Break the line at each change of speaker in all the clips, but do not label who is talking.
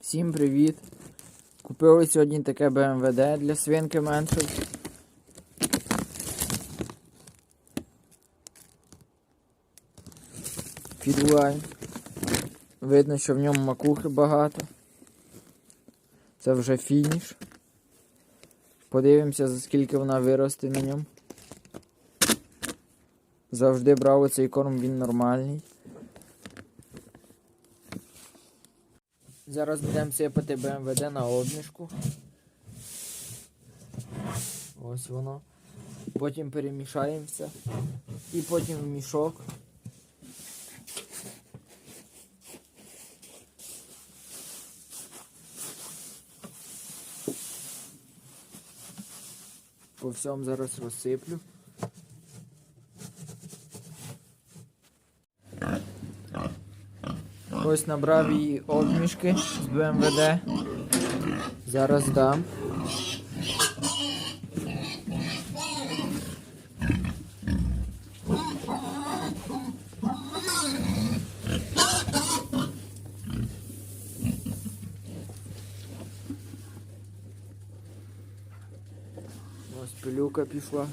Всім привіт! Купили сьогодні таке БМВД для свинки меншої. Підлайн. Видно, що в ньому макухи багато. Це вже фініш. Подивимося, за скільки вона виросте на ньому. Завжди брав оцей корм, він нормальний. Зараз будемо сипати БМВД на обмішку. Ось воно. Потім перемішаємо все. І потім в мішок. По всьому зараз розсиплю. Ось набрав її обмішки з БМВД. Зараз дам. Ось пилюка пішла.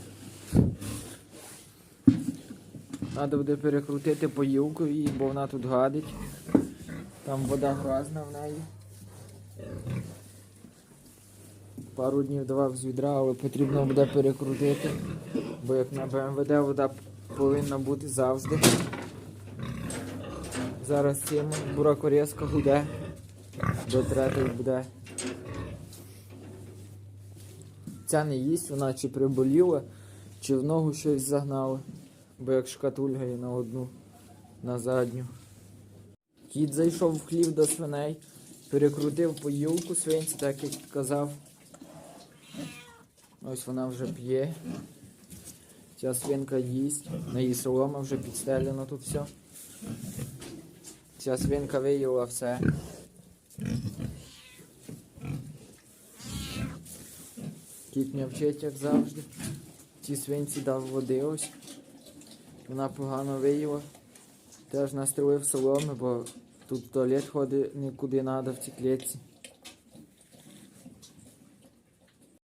Треба буде перекрутити поїлку її, бо вона тут гадить. Там вода грязна в неї. Пару днів давав з відра, але потрібно буде перекрутити. Бо як на БМВД вода повинна бути завжди. Зараз цим буракорізка гуде. До третої буде. Ця не їсть, вона чи приболіла, чи в ногу щось загнала. Бо як шкатульгає на одну, на задню. Кіт зайшов в хлів до свиней, перекрутив поїлку свинці, так як казав. Ось вона вже п'є. Ця свинка їсть, на її солома вже підстелено тут все. Ця свинка виїла все. Кіт не вчить, як завжди. Цій свинці дав води ось. Вона погано виїла. Теж настрілив соломи, бо тут туалет ходить нікуди треба в цій клітці.